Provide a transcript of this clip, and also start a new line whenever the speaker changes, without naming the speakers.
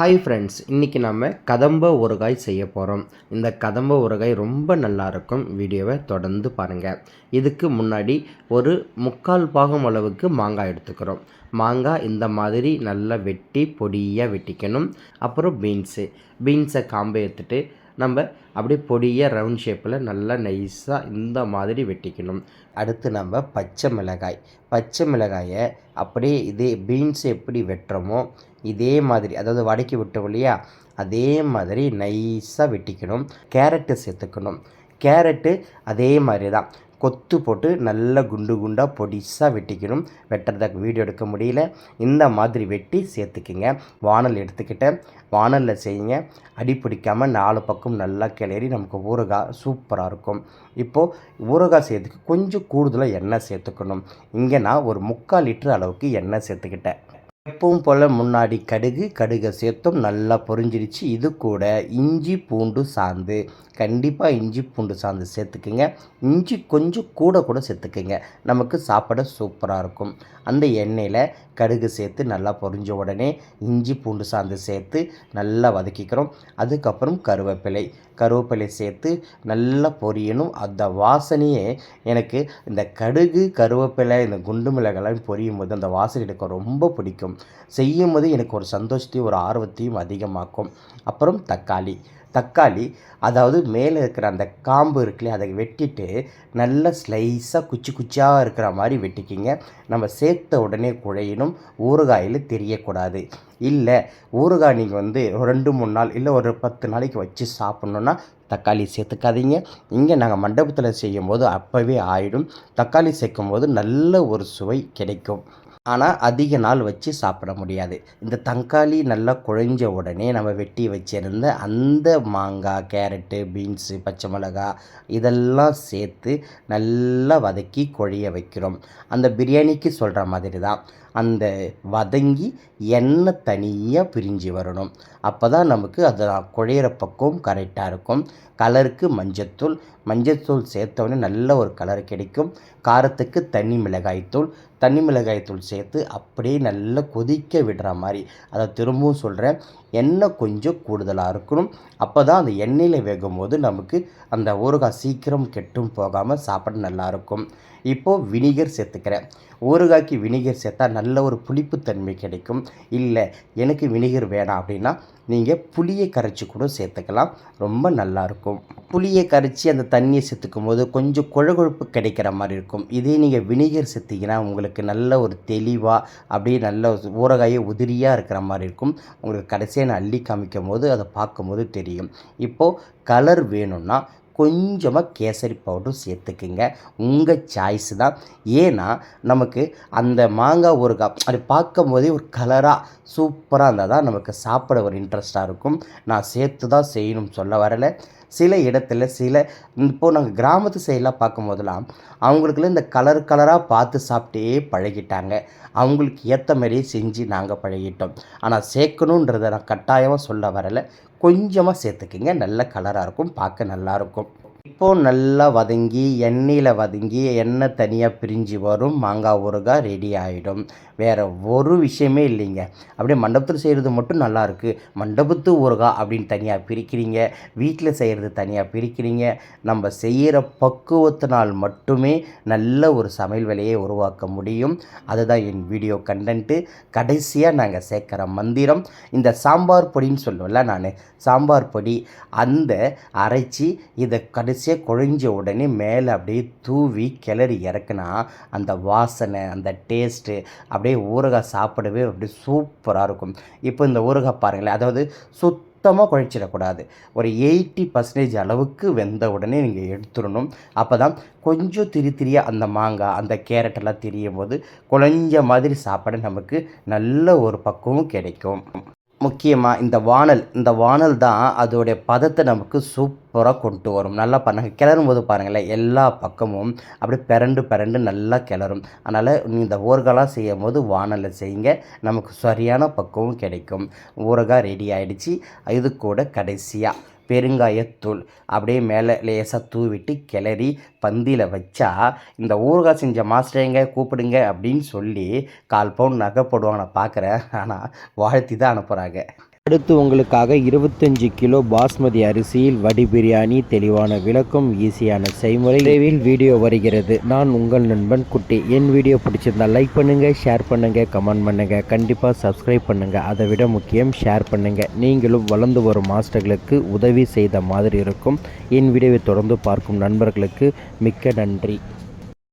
Hi friends இன்றைக்கி நம்ம கதம்ப ஊறுகாய் செய்ய போகிறோம் இந்த கதம்ப ஊறுகாய் ரொம்ப நல்லா இருக்கும். வீடியோவை தொடர்ந்து பாருங்கள் இதுக்கு முன்னாடி ஒரு முக்கால் பாகம் அளவுக்கு மாங்காய் எடுத்துக்கிறோம். மாங்காய் இந்த மாதிரி நல்லா வெட்டி பொடியாக வெட்டிக்கணும். அப்புறம் பீன்ஸு பீன்ஸை காம்பை எடுத்துட்டு நம்ம அப்படியே பொடியாக ரவுண்ட் ஷேப்பில் நல்லா நைஸாக இந்த மாதிரி வெட்டிக்கணும். அடுத்து நம்ம பச்சை மிளகாய். பச்சை மிளகாயை அப்படியே இதே பீன்ஸ் எப்படி வெட்டுறோமோ இதே மாதிரி அதாவது வடக்கி விட்டோம் இல்லையா? அதே மாதிரி நைஸாக வெட்டிக்கணும். கேரட்டு சேர்த்துக்கணும். கேரட்டு அதே மாதிரி தான் கொத்து போட்டு நல்லா குண்டு குண்டாக பொடிசாக வெட்டிக்கணும். வெட்டுறதுக்கு வீடியோ எடுக்க முடியல. இந்த மாதிரி வெட்டி சேர்த்துக்குங்க. வானல் எடுத்துக்கிட்டேன். வானலில் செய்யுங்க. அடி பிடிக்காமல் நாலு பக்கம் நல்லா கிளறி நமக்கு ஊறுகாய் சூப்பராக இருக்கும். இப்போது ஊறுகாய் செய்யறதுக்கு கொஞ்சம் கூடுதலாக எண்ணெய் சேர்த்துக்கணும். இங்கே நான் ஒரு முக்கால் லிட்டர் அளவுக்கு எண்ணெய் சேர்த்துக்கிட்டேன். எப்பவும் போல் முன்னாடி கடுகு கடுகை சேர்த்தோம் நல்லா பொரிஞ்சிருச்சு இது கூட இஞ்சி பூண்டு சாந்து. கண்டிப்பாக இஞ்சி பூண்டு சாந்து சேர்த்துக்குங்க. இஞ்சி கொஞ்சம் கூட கூட சேர்த்துக்குங்க. நமக்கு சாப்பிட சூப்பராக இருக்கும். அந்த எண்ணெயில் கடுகு சேர்த்து நல்லா பொரிஞ்ச உடனே இஞ்சி பூண்டு சாந்து சேர்த்து நல்லா வதக்கிக்கிறோம். அதுக்கப்புறம் கருவேப்பிலை. கருவேப்பிலை சேர்த்து நல்லா பொரியணும். அந்த வாசனையே எனக்கு இந்த கடுகு கருவேப்பிலை இந்த குண்டு மிளகெல்லாம் பொரியும் போது அந்த வாசனை எனக்கு ரொம்ப பிடிக்கும். செய்யும். போது எனக்கு ஒரு சந்தோஷத்தையும் ஒரு ஆர்வத்தையும் அதிகமாக்கும். அப்புறம் தக்காளி. தக்காளி அதாவது மேலே இருக்கிற அந்த காம்பு இருக்குல்லையே அதை வெட்டிட்டு நல்லா ஸ்லைஸாக குச்சி குச்சியாக இருக்கிற மாதிரி வெட்டிக்கிங்க. நம்ம சேர்த்த உடனே குழையணும். ஊறுகாயில் தெரியக்கூடாது. இல்லை ஊறுகாய் நீங்கள் வந்து ரெண்டு மூணு நாள் இல்லை ஒரு பத்து நாளைக்கு வச்சு சாப்பிட்ணுன்னா தக்காளி சேர்த்துக்காதீங்க. இங்கே நாங்கள் மண்டபத்தில் செய்யும் போது அப்போவே ஆயிடும். தக்காளி சேர்க்கும் போது நல்ல ஒரு சுவை கிடைக்கும். ஆனால் அதிக நாள் வச்சு சாப்பிட முடியாது. இந்த தக்காளி நல்லா குழஞ்ச உடனே நம்ம வெட்டி வச்சிருந்த அந்த மாங்காய் கேரட்டு பீன்ஸு பச்சை மிளகா இதெல்லாம் சேர்த்து நல்லா வதக்கி குழைய வைக்கிறோம். அந்த பிரியாணிக்கு சொல்கிற மாதிரி தான் அந்த வதங்கி எண்ணெய் தனியாக பிரிஞ்சு வரணும். அப்போ தான் நமக்கு அது குழையிற பக்கம் கரெக்டாக இருக்கும். கலருக்கு மஞ்சத்தூள் மஞ்சத்தூள் சேர்த்தோடனே நல்ல ஒரு கலர் கிடைக்கும். காரத்துக்கு தனி மிளகாய்த்தூள் தனி மிளகாய்த்தூள் சேர்த்து அப்படியே நல்லா கொதிக்க விடுற மாதிரி. அதை திரும்பவும் சொல்கிறேன் எண்ணெய் கொஞ்சம் கூடுதலாக இருக்கணும். அப்போ தான் அந்த எண்ணெயில் வேகும் போது நமக்கு அந்த ஊறுகாய் சீக்கிரம் கெட்டும் போகாமல் சாப்பிட நல்லாயிருக்கும் இப்போது வினிகர் சேர்த்துக்கிறேன். ஊறுகாய்க்கு வினிகர் சேர்த்தா நல்ல ஒரு புளிப்புத்தன்மை கிடைக்கும். இல்லை எனக்கு வினிகர் வேணாம் அப்படின்னா நீங்கள் புளியை கரைச்சி கூட சேர்த்துக்கலாம். ரொம்ப நல்லாயிருக்கும். புளியை கரைச்சி அந்த தண்ணியை சேர்த்துக்கும் போது கொஞ்சம் கொழகொழுப்பு கிடைக்கிற மாதிரி இருக்கும். இதே நீங்கள் வினிகர் சேர்த்திங்கன்னா உங்களுக்கு நல்ல ஒரு தெளிவாக அப்படியே நல்ல ஊறுகாயை உதிரியாக இருக்கிற மாதிரி இருக்கும். உங்களுக்கு கடைசியாக நான் அள்ளி காமிக்கும் போது அதை பார்க்கும்போது தெரியும். இப்போது கலர் வேணும்னா கொஞ்சமாக கேசரி பவுடரும் சேர்த்துக்குங்க. உங்கள் சாய்ஸ் தான். ஏன்னா நமக்கு அந்த மாங்காய் ஊறுகாய் அப்படி பார்க்கும் போதே ஒரு கலராக சூப்பராக இருந்தால் தான் நமக்கு சாப்பிட ஒரு இன்ட்ரெஸ்ட்டாக இருக்கும். நான் சேர்த்து தான் செய்யணும் சொல்ல வரலை. சில இடத்துல சில இப்போது நாங்கள் கிராமத்து சைடெலாம் பார்க்கும் போதெல்லாம் அவங்களுக்குலாம் இந்த கலர் கலராக பார்த்து சாப்பிட்டே பழகிட்டாங்க. அவங்களுக்கு ஏற்ற மாதிரியே செஞ்சு நாங்கள் பழகிட்டோம். ஆனால் சேர்க்கணுன்றதை நான் கட்டாயமாக சொல்ல வரலை. கொஞ்சமாக சேர்த்துக்கிங்க. நல்ல கலராக இருக்கும். பார்க்க நல்லாயிருக்கும் இப்போது நல்லா வதங்கி எண்ணெயில் வதங்கி எண்ணெய் தனியாக பிரிஞ்சு வரும். மாங்காய் ஊறுகாய் ரெடி ஆகிடும் வேறு ஒரு விஷயமே இல்லைங்க. அப்படியே மண்டபத்தில் செய்கிறது மட்டும் நல்லாயிருக்கு மண்டபத்து ஊறுகாய் அப்படின்னு தனியாக பிரிக்கிறீங்க. வீட்டில் செய்கிறது தனியாக பிரிக்கிறீங்க. நம்ம செய்கிற பக்குவத்தினால் மட்டுமே நல்ல ஒரு சமையல் வேலையை உருவாக்க முடியும். அதுதான் என் வீடியோ கண்டென்ட்டு கடைசியாக நாங்கள் சேர்க்குற மந்திரம். இந்த சாம்பார் பொடின்னு சொல்லுவேன்ல நான் சாம்பார் பொடி. அந்த அரைச்சி இதை கடைசியாக குழஞ்ச உடனே மேலே அப்படியே தூவி கிளறி இறக்குனா அந்த வாசனை அந்த டேஸ்ட்டு அப்படியே ஊறுகாய் சாப்பிடவே அப்படியே சூப்பராக இருக்கும். இப்போ இந்த ஊறுகாய் பாருங்களேன். அதாவது சுத்தமாக குழைச்சிடக்கூடாது. ஒரு எயிட்டி பர்சன்டேஜ் அளவுக்கு வெந்த உடனே நீங்கள் எடுத்துடணும். அப்போ தான் கொஞ்சம் திரி திரியாக அந்த மாங்காய் அந்த கேரட்டெல்லாம் திரியும் போது குழஞ்ச மாதிரி சாப்பாடு நமக்கு நல்ல ஒரு பக்குவம் கிடைக்கும். முக்கியமாக இந்த வானல் இந்த வானல் தான் அதோடைய பதத்தை நமக்கு சூப்பராக கொண்டு வரும். நல்லா பண்ணாங்க கிளறும் போது பாருங்களேன் எல்லா பக்கமும் அப்படியே பிறண்டு பிறண்டு நல்லா கிளறும். அதனால் இந்த ஊறுகாலாம் செய்யும் போது வானலில் செய்யுங்க நமக்கு சரியான பக்குவம் கிடைக்கும். ஊறுகாய் ரெடி ஆகிடுச்சு இது கூட கடைசியாக பெருங்காயத்தூள். அப்படியே மேலே லேசாக தூவிட்டு கிளறி பந்தியில் வச்சா இந்த ஊறுகாய் செஞ்ச மாஸ்டரைங்க கூப்பிடுங்க. அப்படின்னு சொல்லி கால் பவுன் நகை போடுவாங்க நான் பார்க்குறேன் ஆனால் வாழ்த்தி தான் அனுப்புகிறாங்க அடுத்து உங்களுக்காக இருபத்தஞ்சு கிலோ பாஸ்மதி அரிசியில் வடி பிரியாணி தெளிவான விளக்கம் ஈஸியான செய்முறை விரைவில் வீடியோ வருகிறது. நான் உங்கள் நண்பன் குட்டி. என் வீடியோ பிடிச்சிருந்தா லைக் பண்ணுங்கள் ஷேர் பண்ணுங்கள் கமெண்ட் பண்ணுங்கள் கண்டிப்பாக சப்ஸ்கிரைப் பண்ணுங்கள் அதை விட முக்கியம் ஷேர் பண்ணுங்கள் நீங்களும் வளர்ந்து வரும் மாஸ்டர்களுக்கு உதவி செய்த மாதிரி இருக்கும். என் வீடியோவை தொடர்ந்து பார்க்கும் நண்பர்களுக்கு மிக்க நன்றி.